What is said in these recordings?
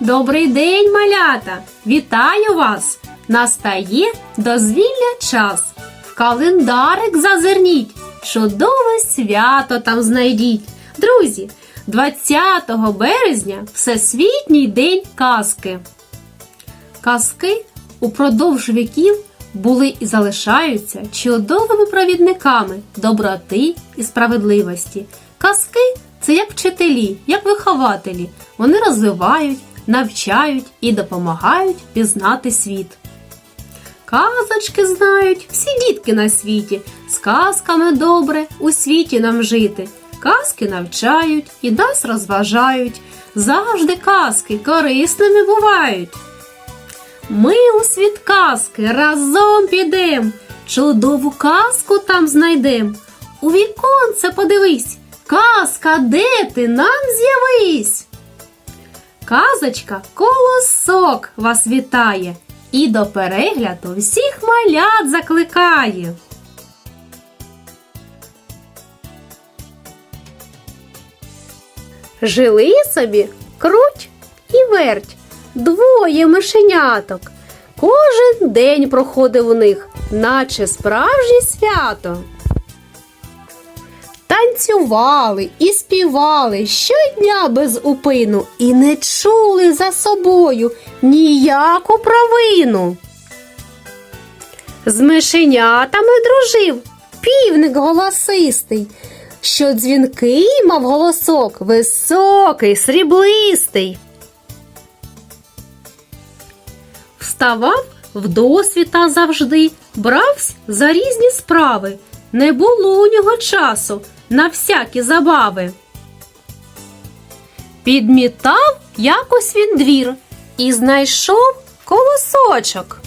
Добрий день, малята! Вітаю вас! Настає дозвілля час. В календарик зазирніть, чудове свято там знайдіть. Друзі, 20 березня Всесвітній день казки. Казки упродовж віків були і залишаються чудовими провідниками доброти і справедливості. Казки це як вчителі, як вихователі. Вони розвивають, навчають і допомагають пізнати світ. Казочки знають всі дітки на світі. З казками добре у світі нам жити. Казки навчають і нас розважають. Завжди казки корисними бувають. Ми у світ казки разом підем, чудову казку там знайдем. У віконце подивись, казка, де ти нам з'явись. Казочка колосок вас вітає і до перегляду всіх малят закликає. Жили собі круть і верть, двоє мишеняток. Кожен день проходив у них, наче справжнє свято. Танцювали і співали щодня без упину і не чули за собою ніяку провину. З мишенятами дружив півник голосистий, що дзвінкий мав голосок високий, сріблистий. Вставав вдосвіта завжди, бравсь за різні справи. Не було у нього часу на всякі забави. Підмітав якось він двір і знайшов колосочок.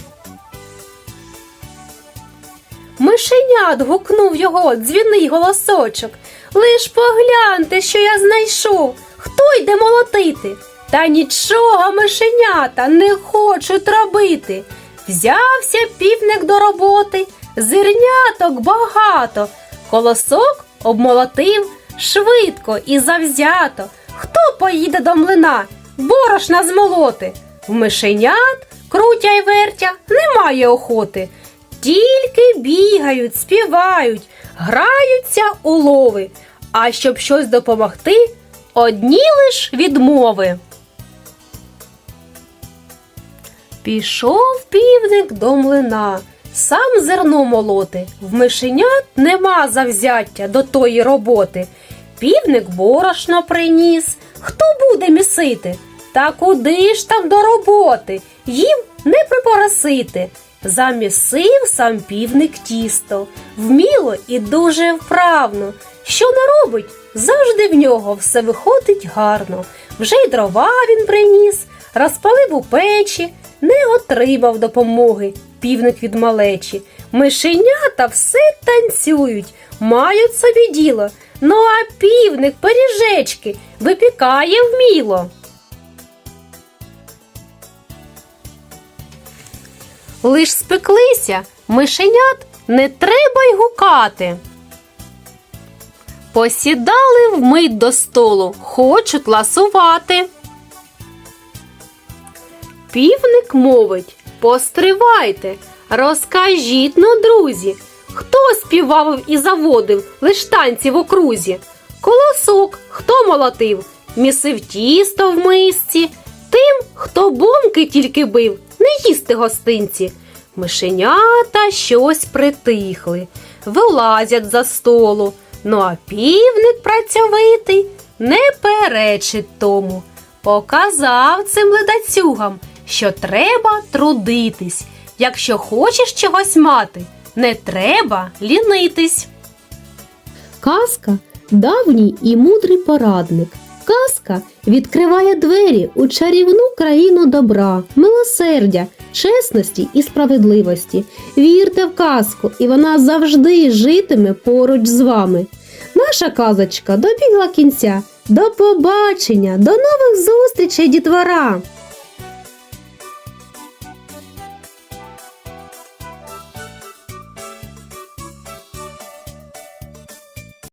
Мишенят гукнув його дзвіний голосочок. Лиш погляньте, що я знайшов. Хто йде молотити? Та нічого мишенята не хочуть робити. Взявся півник до роботи, зерняток багато, колосок обмолотив швидко і завзято. Хто поїде до млина, борошна змолоти? В мишенят, крутя й вертя, немає охоти. Тільки бігають, співають, граються у лови. А щоб щось допомогти, одні лиш відмови. Пішов півник до млина, сам зерно молоти. В мишенят нема завзяття до тої роботи. Півник борошно приніс. Хто буде місити? Та куди ж там до роботи? Їм не припоросити. Замісив сам півник тісто, вміло і дуже вправно. Що не робить, завжди в нього все виходить гарно. Вже й дрова він приніс, розпалив у печі, не отримав допомоги півник від малечі. Мишенята все танцюють, мають собі діло. Ну а півник пиріжечки випікає вміло. Лиш спеклися, мишенят не треба й гукати. Посідали вмить до столу, хочуть ласувати. Півник мовить Постривайте, розкажіть но, друзі, хто співав і заводив лиш танці в окрузі? Колосок, хто молотив, місив тісто в мисці, тим, хто бомки тільки бив, не їсти гостинці. Мишенята щось притихли, вилазять за столу. Ну а півник працьовитий не перечить тому. Показав цим ледацюгам, що треба трудитись. Якщо хочеш чогось мати, не треба лінитись. Казка давній і мудрий порадник. Казка відкриває двері у чарівну країну добра, милосердя, чесності і справедливості. Вірте в казку, і вона завжди житиме поруч з вами. Наша казочка добігла кінця. До побачення, до нових зустрічей, дітвора!